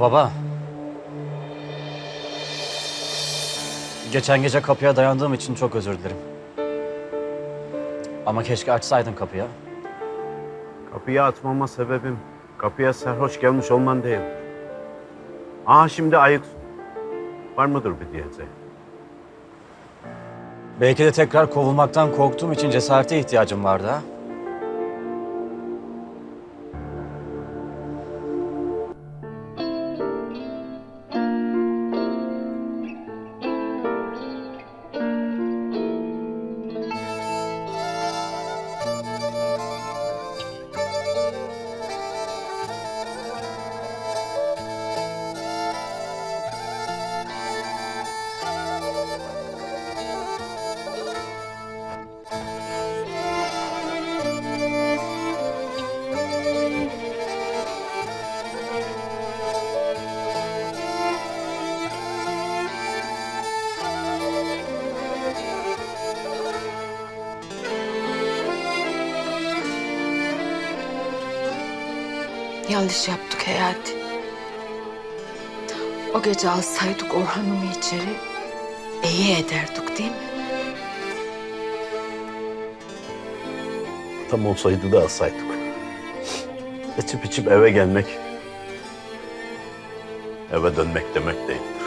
Baba. Geçen gece kapıya dayandığım için çok özür dilerim. Ama keşke açsaydın kapıyı. Kapıya atmama sebebim kapıya sarhoş gelmiş olman değil. Aa şimdi ayık. Var mıdır bir diyeceğim? Belki de tekrar kovulmaktan korktuğum için cesarete ihtiyacım vardı ha. Yanlış yaptık Hayati. O gece alsaydık Orhan'ımı içeri iyi ederdik değil mi? Tam olsaydı da alsaydık. İçip içip eve gelmek eve dönmek demek değildir.